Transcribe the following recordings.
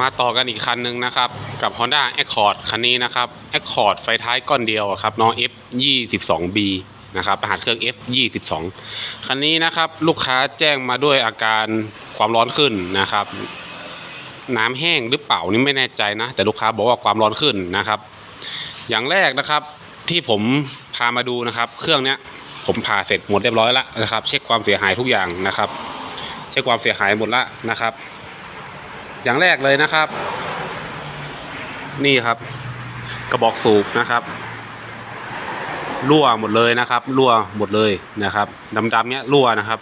มาต่อกันอีกคันหนึ่งนะครับ กับ Honda Accord คันนี้นะครับ Accord ไฟท้ายก้อนเดียวครับน้อง F 2 2 B นะครับรหัสเครื่อง F 2 2คันนี้นะครับลูกค้าแจ้งมาด้วยอาการความร้อนขึ้นนะครับ น้ำแห้งหรือเปล่านี่ไม่แน่ใจนะ แต่ลูกค้าบอกว่าความร้อนขึ้นนะครับ อย่างแรกนะครับที่ผมพามาดูนะครับ เครื่องเนี้ยผมผ่าเสร็จหมดเรียบร้อยแล้วนะครับ เช็คความเสียหายทุกอย่างนะครับ เช็คความเสียหายหมดละนะครับ อย่างแรกเลยนะครับ นี่ครับ กระบอกสูบนะครับ รั่วหมดเลยนะครับ รั่วหมดเลยนะครับดำๆเนี้ยรั่วนะครับ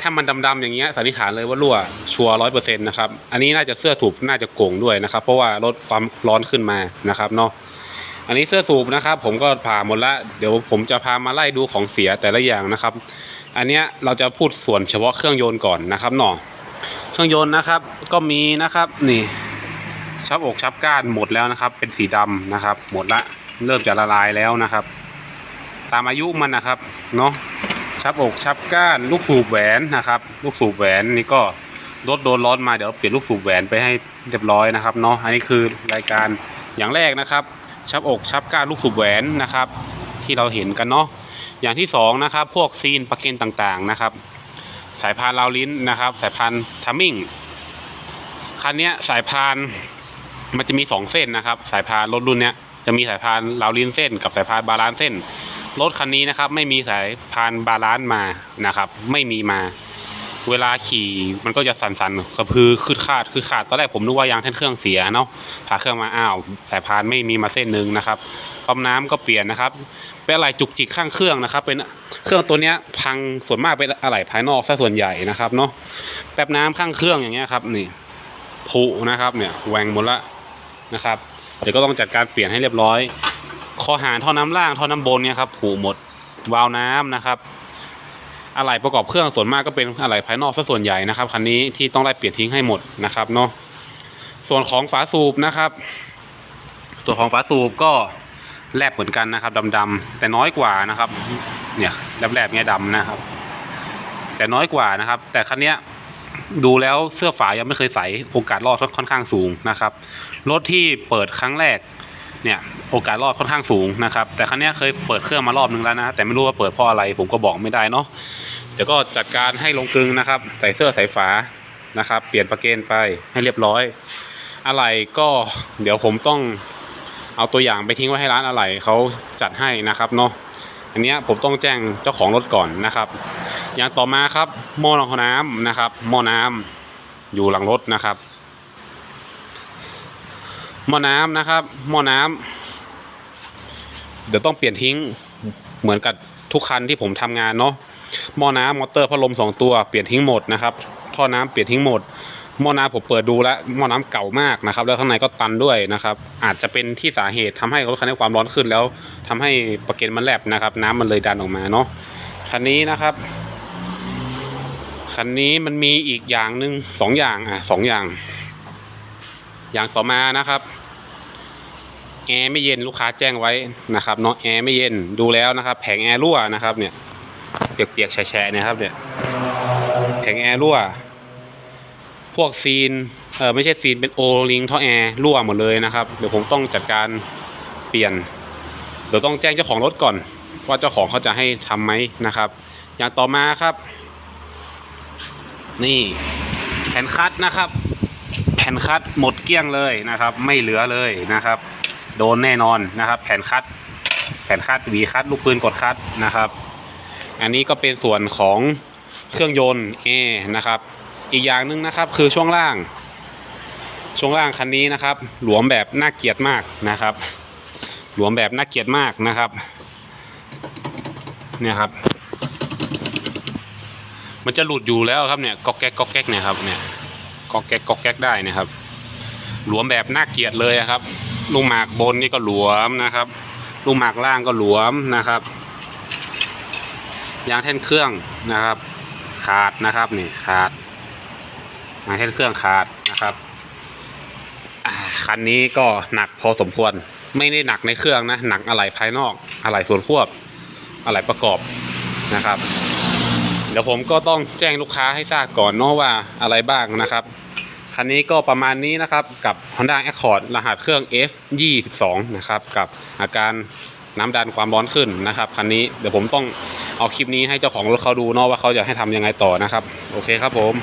ถ้ามันดำๆอย่างเงี้ยสันนิษฐานเลยว่ารั่วชัวร้อยเปอร์เซ็นต์นะครับ อันนี้น่าจะเสื้อสูบน่าจะโก่งด้วยนะครับ เพราะว่าลดความร้อนขึ้นมานะครับเนาะอันนี้เสื้อสูบนะครับผมก็ผ่าหมดละเดี๋ยวผมจะพามาไล่ดูของเสียแต่ละอย่างนะครับ อันเนี้ยเราจะพูดส่วนเฉพาะเครื่องยนต์ก่อนนะครับเนาะ เครื่องยนต์นะครับ ก็มีนะครับนี่ชับอกชับก้านหมดแล้วนะครับ เป็นสีดำนะครับ หมดละเริ่มจะละลายแล้วนะครับ ตามอายุมันนะครับเนาะชับอกชับก้านลูกสูบแหวนนะครับ ลูกสูบแหวนนี่ก็รถโดนร้อนมาเดี๋ยวเปลี่ยนลูกสูบแหวนไปให้เรียบร้อยนะครับเนาะอันนี้คือรายการอย่างแรกนะครับ ชับอกชับก้านลูกสูบแหวนนะครับ ที่เราเห็นกันเนาะอย่างที่สองนะครับพวกซีนประเกนต่างๆนะครับ สายพานลาวลิ้นนะครับ สายพานทัมมิ่งคันนี้สายพานมันจะมีสองเส้นนะครับ สายพานรถรุ่นเนี้ยจะมีสายพานลาวลิ้นเส้น กับสายพานบาลานเส้นรถคันนี้นะครับ ไม่มีสายพานบาลานมานะครับ ไม่มีมา เวลาขี่มันก็จะสั่นๆกระพือขึ้นคาดขึ้นขาดตอนแรกผมนึกว่ายางแท่นเครื่องเสียเนาะพาเครื่องมาอ้าวสายพานไม่มีมาเส้นหนึ่งนะครับปั๊มน้ำก็เปลี่ยนนะครับเป็นอะไรจุกจิกข้างเครื่องนะครับ เป็นเครื่องตัวเนี้ยพังส่วนมากเป็นอะไรภายนอกซะส่วนใหญ่นะครับเนาะแป๊บน้ำข้างเครื่องอย่างเงี้ยครับนี่ผุนะครับเนี่ยแหวงหมดละนะครับเดี๋ยวก็ต้องจัดการเปลี่ยนให้เรียบร้อยคอหารท่อน้ำล่างท่อน้ำบนเนี่ยครับผูหมดวาล์วน้ำนะครับ อะไหล่ประกอบเครื่องส่วนมากก็เป็นอะไหล่ภายนอกซะส่วนใหญ่นะครับคันนี้ที่ต้องไล่เปลี่ยนทิ้งให้หมดนะครับเนาะส่วนของฝาสูบนะครับ ส่วนของฝาสูบก็แลบเหมือนกันนะครับดำๆแต่น้อยกว่านะครับ เนี่ยแลบๆเนี้ยดำนะครับ แต่น้อยกว่านะครับ แต่คันเนี้ยดูแล้วเสื้อฝายังไม่เคยใส่โอกาสรอดค่อนข้างสูงนะครับรถที่เปิดครั้งแรก เนี่ยโอกาสรอดค่อนข้างสูงนะครับแต่ครั้งนี้เคยเปิดเครื่องมารอบนึงแล้วนะ แต่ไม่รู้ว่าเปิดเพราะอะไร ผมก็บอกไม่ได้เนาะเดี๋ยวก็จัดการให้ลงกลึงนะครับ ใส่เสื้อใส่ฝานะครับ เปลี่ยนประเกนไปให้เรียบร้อย อะไรก็เดี๋ยวผมต้องเอาตัวอย่างไปทิ้งไว้ให้ร้านอะไรเขาจัดให้นะครับเนาะอันนี้ผมต้องแจ้งเจ้าของรถก่อนนะครับ อย่างต่อมาครับหม้อน้ำนะครับหม้อน้ำอยู่หลังรถนะครับ หม้อน้ำนะครับ หม้อน้ำเดี๋ยวต้องเปลี่ยนทิ้ง เหมือนกับทุกคันที่ผมทำงานเนาะ หม้อน้ำมอเตอร์พัดลมสองตัวเปลี่ยนทิ้งหมดนะครับ ท่อน้ำเปลี่ยนทิ้งหมด หม้อน้ำผมเปิดดูแล้ว หม้อน้ำเก่ามากนะครับ แล้วข้างในก็ตันด้วยนะครับ อาจจะเป็นที่สาเหตุทำให้รถคันนี้ความร้อนขึ้นแล้วทำให้ประเก็นมันแลบนะครับ น้ำมันเลยดันออกมาเนาะ คันนี้นะครับคันนี้มันมีอีกอย่างหนึ่งสองอย่างอะสองอย่าง อย่างต่อมานะครับแอร์ไม่เย็นลูกค้าแจ้งไว้นะครับเนาะแอร์ไม่เย็นดูแล้วนะครับ แผงแอร์รั่วนะครับเนี่ยเปียกๆแฉะๆเนี่ยครับเนี่ยแผงแอร์รั่ว พวกซีนเออไม่ใช่ซีนเป็นโอลิงท่อแอร์รั่วหมดเลยนะครับเดี๋ยวผมต้องจัดการเปลี่ยนเดี๋ยวต้องแจ้งเจ้าของรถก่อน ว่าเจ้าของเขาจะให้ทำไหมนะครับ อย่างต่อมาครับ นี่แผ่นคัดนะครับ แผ่นคัดหมดเกลี้ยงเลยนะครับ ไม่เหลือเลยนะครับ โดนแน่นอนนะครับ แผ่นคัด แผ่นคัดหวีคัดลูกปืนกดคัดนะครับ อันนี้ก็เป็นส่วนของเครื่องยนต์เอนะครับ อีกอย่างหนึ่งนะครับคือช่วงล่าง ช่วงล่างคันนี้นะครับ หลวมแบบน่าเกลียดมากนะครับ หลวมแบบน่าเกลียดมากนะครับ เนี่ยครับ มันจะหลุดอยู่แล้วครับเนี่ยก๊อกแก๊กก๊อกแก๊กเนี่ยครับเนี่ย ก๊อกแก๊กก๊อกแก๊กได้นะครับ หลวมแบบน่าเกลียดเลยอะครับ ลูกหมากบนนี่ก็หลวมนะครับ ลูกหมากล่างก็หลวมนะครับ ยางแท่นเครื่องนะครับ ขาดนะครับนี่ขาดยางแท่นเครื่องขาดนะครับคันนี้ก็หนักพอสมควร ไม่ได้หนักในเครื่องนะ หนักอะไหล่ภายนอก อะไหล่ส่วนควบ อะไหล่ประกอบนะครับ เดี๋ยวผมก็ต้องแจ้งลูกค้าให้ทราบก่อนเนาะว่าอะไรบ้างนะครับ คันนี้ก็ประมาณนี้นะครับกับ Honda Accord รหัสเครื่อง F 22 นะครับกับอาการน้ำดันความร้อนขึ้นนะครับคันนี้เดี๋ยวผมต้องเอาคลิปนี้ให้เจ้าของรถเขาดูเนาะว่าเขาจะให้ทำยังไงต่อนะครับ โอเคครับผม